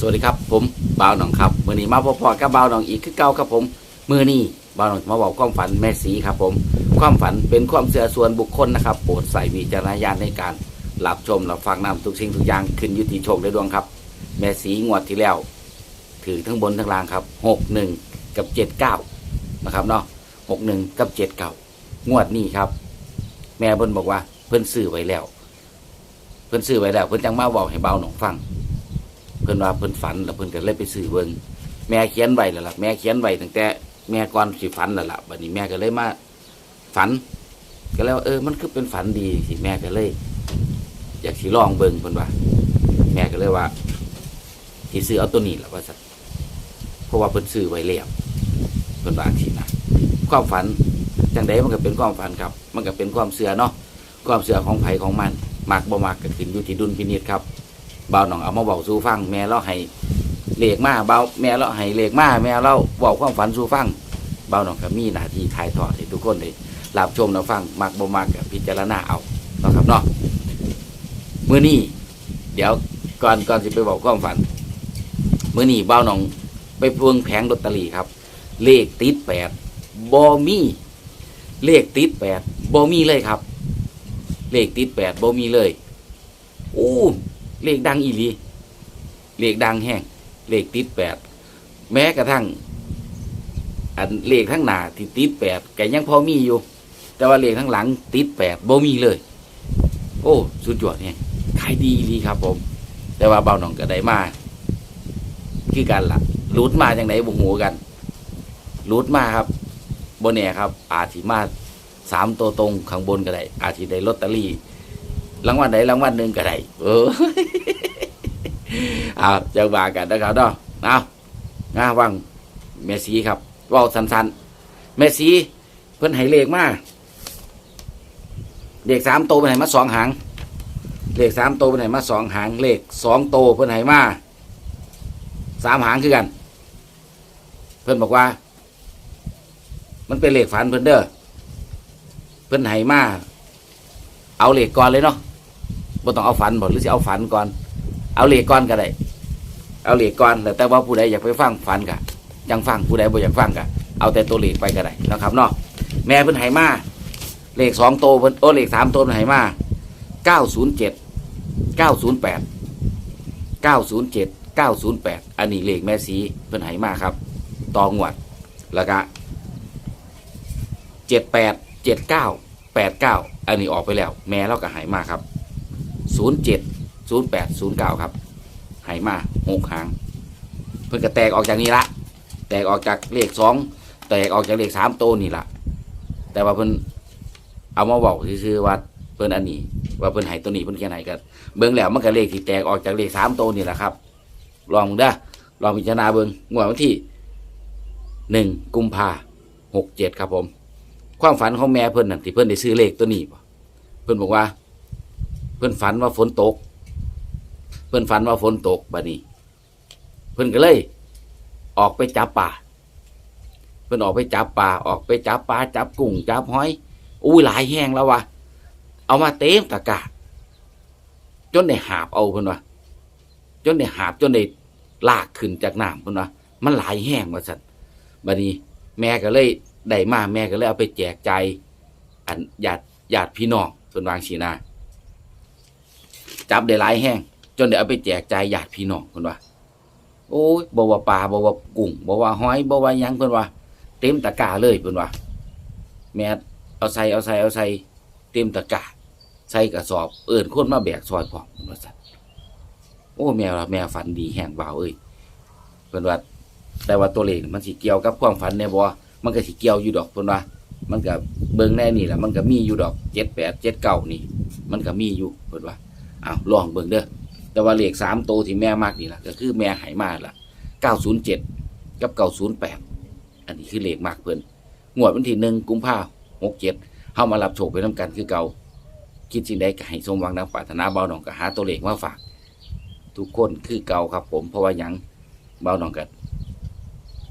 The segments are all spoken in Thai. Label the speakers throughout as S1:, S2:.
S1: สวัสดีครับผมบ่าวหนองครับมือนี้มาพบๆกับบ่าวหนองอีกคือเก่าครับผมมือนี้บ่าวหนองมาบอกความฝันแม่สีครับผม ความฝันเป็นความเสื่อส่วนบุคคลนะครับโปรดใส่วิจารณญาณในการรับชมรับฟังนำทุกสิ่งทุกอย่างขึ้นยุติโชคได้ดวงครับ แม่สีงวดที่แล้ว ถือทั้งบนทั้งล่างครับหกหนึ่งกับเจ็ดเก้านะครับเนาะหกหนึ่งกับเจ็ดเก้างวดนี้ครับ แม่เพิ่นบอกว่าเพิ่นซื้อไว้แล้ว เพิ่นซื้อไว้แล้ว เพิ่นจังมาบอกให้เบาหนองฟัง เพิ่นว่าเพิ่นฝันแล้วเพิ่นก็เลยไปซื้อเบิ่งแม่เขียนไว้แล้วล่ะแม่เขียนไว้ตั้งแต่แม่ก่อนสิฝันแล้วล่ะบัดนี้แม่ก็เลยมาฝัน ก็แล้วเออมันคือเป็นฝันดีสิแม่ก็เลย อยากสิลองเบิ่งเพิ่นว่า แม่ก็เลยว่าสิซื้อเอาตัวนี้ล่ะว่าซั่นเพราะว่าเพิ่นซื้อไว้แล้วเพิ่นว่าสินะความฝันจังไดมันก็เป็นความฝันครับ มันก็เป็นความเชื่อเนาะความเชื่อของไผของมันมักบ่มักก็ขึ้นอยู่ที่ดุลพินิจครับ เบาหนองเอามาบอกสู่ฟัง แม่เราให้เลขมาเบาแม่เราให้เลขมาแม่เราบอกความฝันสู่ฟังเบาหนองก็มีหน้าที่ถ่ายทอดให้ทุกคนได้รับชมรับฟังมักบ่มักก็พิจารณาเอาเนาะครับเนาะมื้อนี้เดี๋ยวก่อนก่อนสิไปบอกความฝันมื้อนี้เบาหนองไปพวงแผงลอตเตอรี่ครับ เลขติดแปดบ่มีเลขติดแปดบ่มีเลยครับ เลขติดแปดบ่มีเลยอู้ เลขดังอีหลีเลขดังแห้งเลขติดแปดแม้กระทั่ง อันเลขทั้งหน้าที่ติดแปดแกยังพอมีอยู่ แต่ว่าเลขทั้งหลังติดแปดบ่มีเลย โอ้ สุดยอดเนี่ยขายดีอีครับผม แต่ว่าเบาหนองก็ได้มาคือกันละ่ะรูดมาจังไหนบุหูกันรูดมาครับบนเนี่ยครับ อาจสิมาสามตัวตรงข้างบนก็ได้ อาจสิได้ลอตเตอรี่ รางวัลใดรางวัลหนึ่งก็ได้เออเอาจะว่ากันนะครับเนาะเอานะวังเมสซี่ครับว่าสั้นๆเมสซี่เพิ่นให้เลขมาเลขสามโตเพิ่นให้มาสองหางเลขสามโตเพิ่นให้มาสองหางเลขสองโตเพิ่นให้มาสามหางคือกัน เพิ่นบอกว่า มันเป็นเลขฝันเพิ่นเด้อเพิ่นให้มาเอาเหล็กก่อนเลยเนาะ บ่ต้องเอาฝันบ่หรือสิเอาฝันก่อน เอาเหล็กก่อนก็ได้เอาเหล็กก่อนแต่ว่าผู้ใดอยากไปฟังฝันกะยังฟังผู้ใดบ่อยากฟังกะเอาแต่ตัวเหล็กไปก็ได้นะครับเนาะแม่เพิ่นไหมาเหลขสองโตวเพิ่นโอ้เลขสามโตวเพิ่นไหมาเก้าศูนย์เจ็ดเก้าศูนย์แปดเก้าศูนย์เจ็ดเก้าศูนย์แปดอันนี้เหลขแม่สีเพิ่นไหมาครับต่องวดแล้วก็เจ็ดแปดเจ็ดเก้าแปดเก้าอันนี้ออกไปแล้ว แม่เราก็หายมาครับ ศูนย์เจ็ดศูนย์แปดศูนย์เก้าครับหายมาหกหาง เพิ่นก็แตกออกจากนี้ละ แตกออกจากเลขสองแตกออกจากเลขสามโตวนี่ละแต่ว่าเพิ่นเอามาบอกซื่อว่าเพิ่นอันนี้ ว่าเพิ่นหายตัวนี้เพิ่นแค่ไหนกันเบิ่งแล้วมันก็เลขที่แตกออกจากเลขสามโตวนี่แหละครับ ลองเด้อลองพิจารณาเบิ่งงวดวันที่หนึ่งกุมภาหกเจ็ดครับผม ความฝันของแม่เพิ่นนั่นที่เพิ่นได้ซื้อเลขตัวนี้เพิ่นบอกว่า เพิ่อนฝันว่าฝนตก เพิ่อนฝันว่าฝนตกบัดนี้ เพิ่อนก็เลย ออกไปจับปลาเพิ่อนออกไปจับปลาออกไปจับปลาจับกุ้งจับหอย อุ้ยหลายแห้งแล้ววะเอามาเต็มตะกร้าจนได้หาบเอาเพิ่อนว่าจนได้หาบจนได้ลากขึ้นจากน้ำเพิ่อนว่ามันหลายแห้งว่าซั่นบัดนี้ แม่ก็เลยได้มาแม่ก็เลยเอาไปแจกใจอันญาติญาติพี่น้องเพิ่นวางสีนา จับได้หลายแห้งจนได้เอาไปแจกใจายญาติพี่น้องเพิ่นว่า โอ้ยบ่ว่าปลาบ่ว่ากุ้งบ่ว่าหอยบ่ว่าหยังเพิ่นว่า เต็มตะกร้าเลยเพิ่นว่า แม่เอาใส่เอาใส่เอาใส่เต็มตะกร้าใส่กระสอบเอิ้นคนมาแบกซอยพร้อมเพิ่นว่าซั่นโอ้แม่ว่าแม่ฝันดีแห้งเบาเอ้ยเพิ่นว่า แต่ว่าตัวเลขมันสิเกี่ยวกับความฝันแน่บ่มันก็สิเกี่ยวอยู่ดอกเพิ่นว่า มันก็เบิ่งแน่นี่แหละมันก็มีอยู่ดอกเจ็ดแปดเจ็ดเก้านี่ มันก็มีอยู่เพิ่นว่า อ้าวลองเบิ่งเด้อแต่ว่าเลขสามโตวที่แม่มักนี่ล่ะก็คือแม่ไหมาล่ะเก้าศูนย์เจ็ดกับเก้าศูนย์แปดอันนี้คือเลขมักเพิ่นงวดวันที่หนึ่งกุมภาหกเจ็ดเฮามารับโชคไปน้ำกันคือเก่าคิดสิ่งใดก็ให้สมหวังดังปรารถนาเบาหนองก็หาตัวเลขมาฝาก ทุกคนคือเก่าครับผมเพราะว่าหยังเบาหนองก็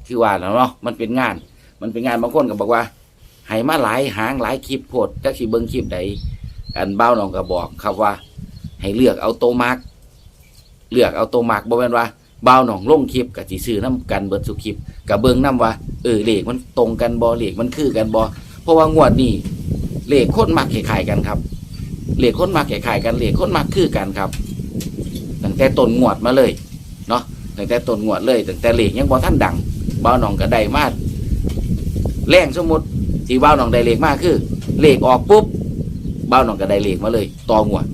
S1: คือว่าแล้วเนาะมันเป็นงาน มันเป็นงานบางคนก็บอกว่าให้มาหลายหางหลายคลิปโพดจักสิเบิ่งคลิปใดอันเบ้าน้องก็บอกครับว่า ให้เลือกเอาโตวมักเลือกเอาโตวมักบ่แม่นว่าบ่าวหนองลงคลิปกับจีซื้อน้ำกันเบิดสุคลิปกับเบิงน้ำว่าเออเลขมันตรงกันบอเลขมันคือกันบอเพราะว่างวดนี้เลขโคตรมักคล้ายกันครับเลขโคตรมักคล้ายกันเลขโคตรมักคือกันครับตั้งแต่ต้นงวดมาเลยเนาะตั้งแต่ต้นงวดเลยตั้งแต่เลขยังบอท่านดังบ่าวหนองก็ได้มาแรงสมมติที่บ่าวหนองได้เลขมากคือ เลขออกปุ๊บบ่าวหนองก็ได้เลขมาเลยต่องวด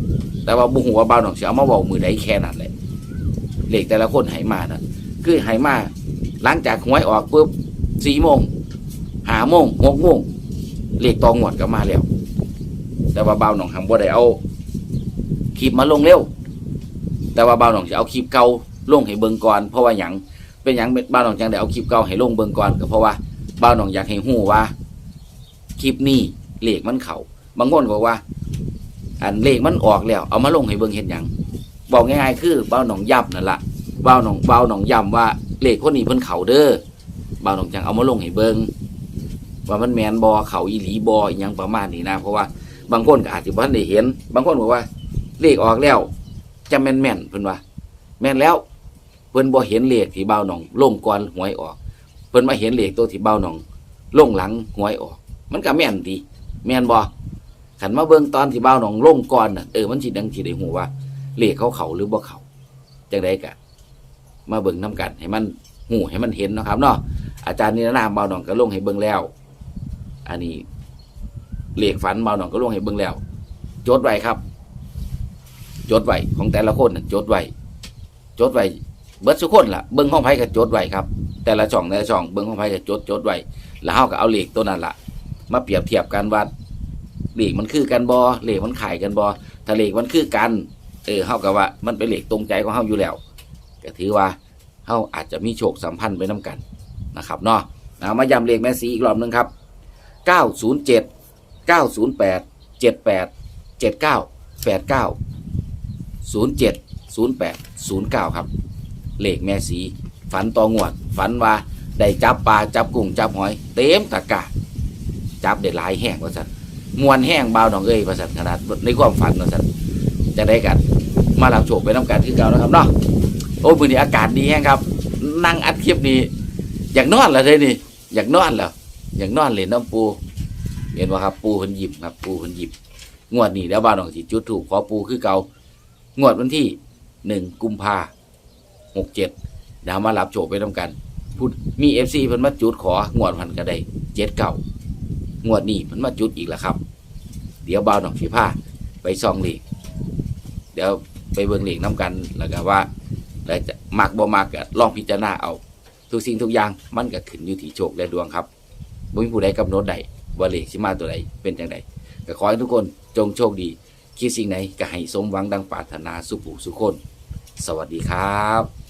S1: แต่ว่าบุหัวาบ่าหนองเสียเอามาบอกมือใดแค่นั้นแหละเหลขแต่ละคนไหมานะคือไหมาหลังจากหวยออกปุ๊บสี่โมงหาโมงหกโมงเหลขตองหวดก็มาแล้ว แต่ว่าเบาหนองทำบ่ได้เอาคลิปมาลงเร็ว แต่ว่าเบาหนองจะเอาคลิปเก่าลงให้เบิงก่อนเพราะว่าหยังเป็นหยังเบาหนองจังได้เอาคลิปเก่าให้ลงเบิงก่อนก็เพราะว่าเบาหนองอยากให้ฮู้ว่าคลิปนี้เหลขมันเขาบางคนบอกว่า อันเลขมันออกแล้ว เอามาลงให้เบิ่งเห็นหยังบอกง่ายๆคือเบ่าหนองย้ำนั่นละเบ่าหนองเบ่าหนองย้ำว่าเลขคนนี้เพิ่นเขาเด้อเบ่าหนองจังเอามาลงให้เบิงว่ามันแมนบอเขาอีหลีบออหยังประมาณนี้นะเพราะว่าบางคนก็อาจจะบ่ทันได้เห็น บางคนบอกว่า เลขออกแล้วจะแม่นแม่นเพิ่นว่า แม่นแล้วเพิ่นบ่เห็นเลขที่เบ่าหนองลงก่อนหวยออก เพิ่นมาเห็นเลขตัวที่เบ่าหนองลงหลังหวยออก มันก็แม่นดีแม่นบ่ ขันมาเบิ่งตอนที่บ่าวหนองลงก่อนน่ะเออมันสิดังสิได้ฮู้ว่าเลขเขาเขาหรือบ่เขาจังไดกะ มาเบิ่งน้กัน ให้มันหูให้มันเห็นเนาะครับเนาะอาจารย์นิรนามเบาหนองก็ลงให้เบิ่งแล้ว อันนี้เลขฝันเบาหนองก็ลงให้เบิ่งแล้ว จดไว้ครับ จดไว้ของแต่ละคนน่ะจดไว้จดไว้เบิดทุคนล่ะเบิ่งห้องไพ่ก็จดไว้ครับ แต่ละช่องแต่ละช่องเบิ่งห้องไพ่ก็จดจดไว้แล้วเฮาก็เอาเลขตัวนั้นล่ะ มาเปรียบเทียบกันว่า เหลขมันคือกันบอเหลขมันขายกันบอถ้าเลขมันคือกันเออเฮากับว่า มันเป็นเหลขตรงใจของเฮาอยู่แล้ว ก็ถือว่าเฮาอาจจะมีโชคสัมพันธ์ไปน้กันนะครับเนาะเอามาย้ำเลขแม่สีอีกรอบหนึ่งครับ 907 908 78 79 89 07 08 09 ครับ เลขแม่สี ฝันตองวด ฝันว่าได้จับปลาจับกุ้งจับหอย เต็มตะก้าจับได้หลายแห้งว่าสัน มวนแห้งเบาวดองเอ้ยว่าสันขนาดในความฝันว่าสันจะได้กัน มารับโชคไปน้ำกันคือเก่านะครับเนาะโอ้มือนี้อากาศดีแห้งครับ นั่งอัดคลิปนี้ อยากนอนแล้วเลยนี่ อยากนอนแล้วอยากนอนเลยน้ำปูเห็นว่าครับ ปูเพิ่นหยิบครับ ปูเพิ่นหยิบงวดนี้แล้วบ้านของสิจุดถูกขอปูคือเก่างวดวันที่หนึ่งกุมภาหกเจ็ดเดี๋ยวมารับโชคไปน้ำกันพูดมีเอฟซีเพิ่นมาจุดของวดพันก็ได้เจ็ดเก่า งวดนี้เพิ่นมาจุดอีกแล้วครับ เดี๋ยวเบาหน่องสีผ้าไปซองหลีกเดี๋ยวไปเบิ่งหลีกน้ำกันแล้วก็ว่าแล้วจะมักบ่มักก็ลองพิจารณาเอาทุกสิ่งทุกอย่างมันก็ขึ้นอยู่ที่โชคและดวงครับบ่มีผู้ใดกำหนดใดว่าเหลขสิมาตัวใดเป็นจังไดก็ขอให้ทุกคนจงโชคดีคิดสิ่งไหนก็ให้สมหวังดังปรารถนาสุขผู้สุขคน สวัสดีครับ